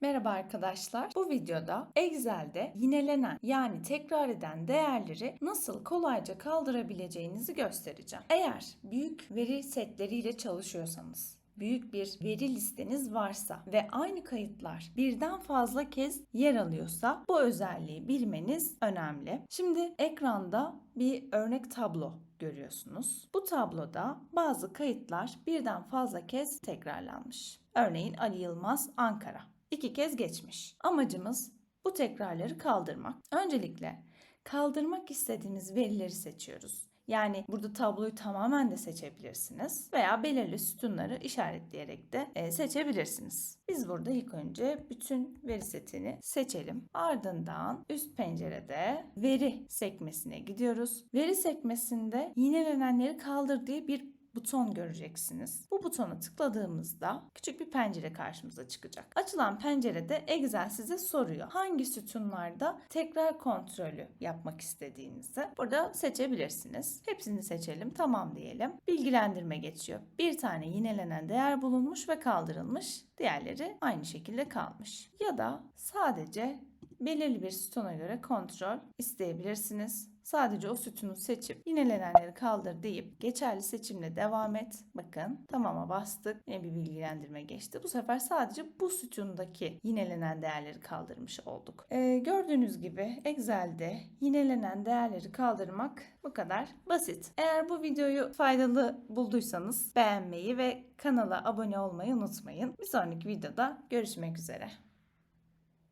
Merhaba arkadaşlar. Bu videoda Excel'de yinelenen yani tekrar eden değerleri nasıl kolayca kaldırabileceğinizi göstereceğim. Eğer büyük veri setleriyle çalışıyorsanız büyük bir veri listeniz varsa ve aynı kayıtlar birden fazla kez yer alıyorsa bu özelliği bilmeniz önemli. Şimdi ekranda bir örnek tablo görüyorsunuz. Bu tabloda bazı kayıtlar birden fazla kez tekrarlanmış. Örneğin Ali Yılmaz Ankara. İki kez geçmiş. Amacımız bu tekrarları kaldırmak. Öncelikle kaldırmak istediğimiz verileri seçiyoruz. Yani burada tabloyu tamamen de seçebilirsiniz veya belirli sütunları işaretleyerek de e, seçebilirsiniz. Biz burada ilk önce bütün veri setini seçelim. Ardından üst pencerede veri sekmesine gidiyoruz. Veri sekmesinde yinelenenleri kaldır diye bir buton göreceksiniz. Bu butona tıkladığımızda küçük bir pencere karşımıza çıkacak. Açılan pencerede Excel size soruyor. Hangi sütunlarda tekrar kontrolü yapmak istediğinizi burada seçebilirsiniz. Hepsini seçelim. Tamam diyelim. Bilgilendirme geçiyor. Bir tane yinelenen değer bulunmuş ve kaldırılmış. Diğerleri aynı şekilde kalmış. Ya da sadece belirli bir sütuna göre kontrol isteyebilirsiniz. Sadece o sütunu seçip yinelenenleri kaldır deyip geçerli seçimle devam et. Bakın tamama bastık. Yine bir bilgilendirme geçti. Bu sefer sadece bu sütundaki yinelenen değerleri kaldırmış olduk. Ee, gördüğünüz gibi Excel'de yinelenen değerleri kaldırmak bu kadar basit. Eğer bu videoyu faydalı bulduysanız beğenmeyi ve kanala abone olmayı unutmayın. Bir sonraki videoda görüşmek üzere.